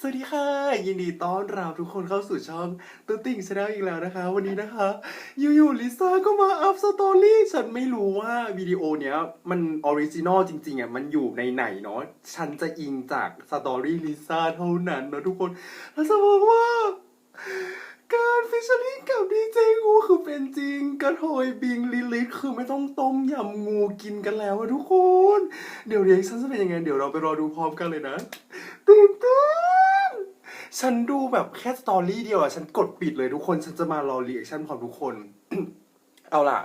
สวัสดีค่ะ ยินดีต้อนรับทุกคนเข้าสู่ช่องตุ๊ติ่งชาแนลอีกแล้วนะคะ วันนี้นะคะ อยู่ๆลิซ่าก็มาอัพสตอรี่ฉันไม่รู้ว่าวิดีโอเนี้ย มันออริจินอลจริงๆอะมันอยู่ในไหนเนาะฉันจะอิงจากสตอรี่ลิซ่าเท่านั้นเนาะทุกคนแล้วจะบอกว่า การฟิชเชอริ่งกับดีเจงูคือเป็นจริง กระโถยบิงลิลิทคือไม่ต้องต้มยำงูกินกันแล้วอะทุกคน เดี๋ยวเรียกฉันจะเป็นยังไงเดี๋ยวเราไปรอดูพร้อมกันเลยนะตื่นเต้น ฉันดูแบบแค่สตอรี่เดียวอะฉันกดปิดเลยทุกคน ฉันจะมารอรีแอคชั่นพร้อมทุกคน เอาล่ะ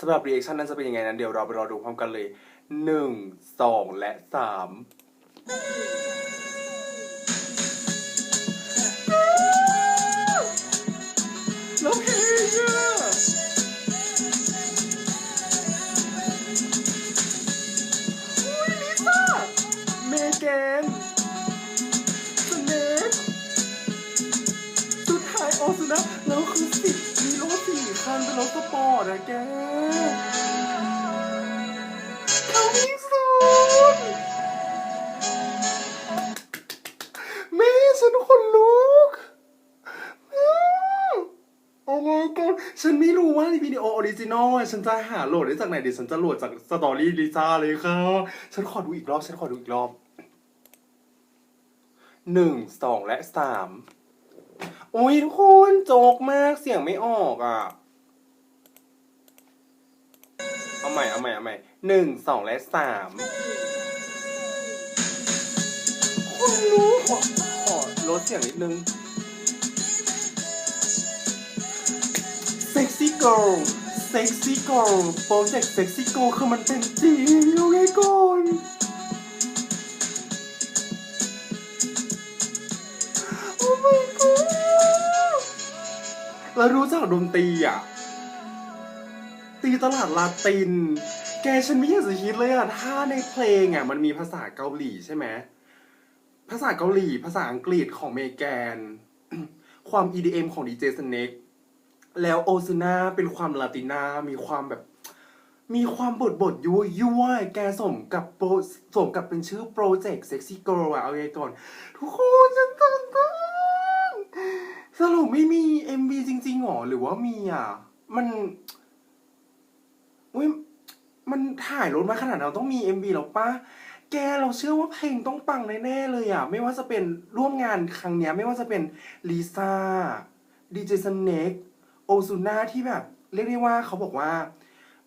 สำหรับรีแอคชั่นนั้นจะเป็นยังไงนั้นเดี๋ยวเราไปรอดูพร้อมกันเลยหนึ่งสองและสาม สุดายโอสุนะแล้วคือสิบมีรถสี่คันเป็นรถสปอร์ตอะแกเขาวิ่งสูนแม่ฉันขนลุกโอ้โหฉันไม่รู้ว่าในวิดีโอออริจินอลฉันจะหาโหลดได้จากไหนเดี๋ยวฉันจะโหลดจากสตอรี่ลิซ่าเลยค่ะ ฉันขอดูอีกรอบ ฉันขอดูอีกรอบหนึ่งสองและสาม อ้ยทุกคนโจกมากเสียงไม่ออกอะ เอาใหม่เอาใหม่เอาใหม่หนึ่งสองและสามคนรู้ขอขอลดเสียงนิดนึง Sexy Girl Sexy Girl โปรเจกต์ Sexy Girl คือมันเป็นจริงเอาไง แล้วรู้จักดนตรีอะ ตีตลาดลาติน แกฉันไม่อยากจะคิดเลยอะ ถ้าในเพลงอะ มันมีภาษาเกาหลีใช่ไหม ภาษาเกาหลี ภาษาอังกฤษของเมแกน ความ EDM ของดีเจสเน็กแล้วโอซูน่าเป็นความลาตินา มีความแบบ มีความบทบทยั่วยั่วแกสมกับโปรสมกับเป็นชื่อโปรเจกต์เซ็กซี่เกิร์ลอะเอาไงก่อน ทุกคนฉันตื่นเต้นสรุปไม่มี หรอหรือว่ามีอะ มันอุ้ยมันถ่ายรถมาขนาดนั้นต้องมี MV หรอปะแกเราเชื่อว่าเพลงต้องปังแน่ๆเลยอะ ไม่ว่าจะเป็นร่วมงานครั้งเนี้ย ไม่ว่าจะเป็นลิซ่าดีเจสเน็กโอซูน่าที่แบบ เรียกได้ว่าเขาบอกว่า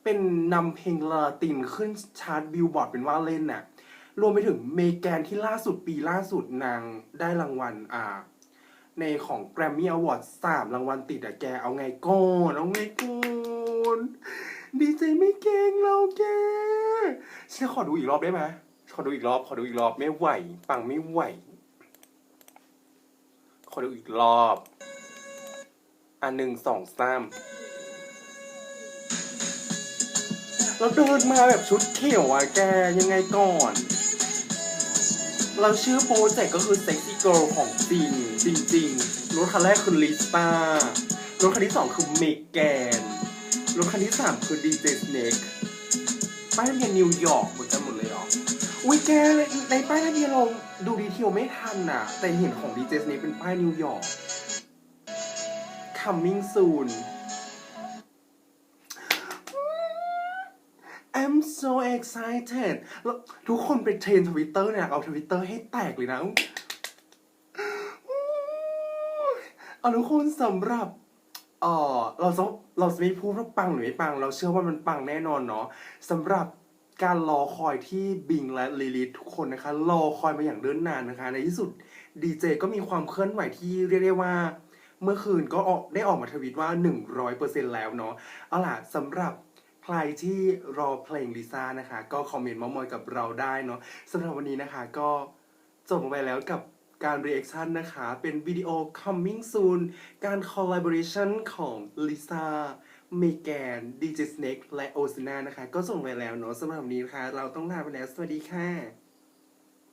เป็นนำเพลงลาตินขึ้นชาร์ตบิลบอร์ดเป็นว่าเล่นน่ะ รวมไปถึงเมแกนที่ล่าสุดปีล่าสุดนางได้รางวัลอ่า ในของ Grammy Award สามรางวัลติดอะแกเอาไงก่อนเอาไงก่อนดีใจไม่เก่งเราแกฉันขอดูอีกรอบได้ไหมขอดูอีกรอบ ขอดูอีกรอบไม่ไหว ปังไม่ไหว ขอดูอีกรอบ อันหนึ่งสองสามเราเดินมาแบบชุดเขียวอะแกยังไงก่อน เราชื่อโปรเจกต์ก็คือ Sexy Girl ของจริงจริงๆรถคันแรกคือลิซ่ารถคันที่สองคือเมแกนรถคันที่สามคือดีเจสเน็กป้ายทะเบียนนิวยอร์กหมือนกันหมดเลยหรออุ้ยแกในป้ายทะเบียนเราดูดีเทลไม่ทันน่ะ แต่เห็นของดีเจสเน็กเป็นป้ายนิวยอร์ก coming soon I'm so excited แล้วทุกคนไปเทรนทวิตเตอร์เนี่ยเอาทวิตเตอร์ให้แตกเลยนะเอาทุกคนสำหรับเออเราจะเราจะไม่พูดว่าปังหรือไม่ปัง เราเชื่อว่ามันปังแน่นอนเนาะสำหรับการรอคอยที่บิงและลิลิททุกคนนะคะ รอคอยมาอย่างเดินนานนะคะ ในที่สุดดีเจก็มีความเคลื่อนไหวที่เรียกได้ว่า เมื่อคืนก็ออกได้ออกมาทวิตว่า 100%แล้วเนาะเอาล่ะสำหรับ ใครที่รอเพลงลิซ่านะคะ ก็คอมเมนต์มามอยกับเราได้เนาะสำหรับวันนี้นะคะก็จบลงไปแล้วกับการรีแอคชั่นนะคะ เป็นวิดีโอ coming soon การ collaboration ของลิซ่าเมแกนดีเจสเน็กและโอซินานะคะ ก็ส่งไปแล้วเนาะสำหรับวันนี้นะคะ เราต้องลาไปแล้ว สวัสดีค่ะ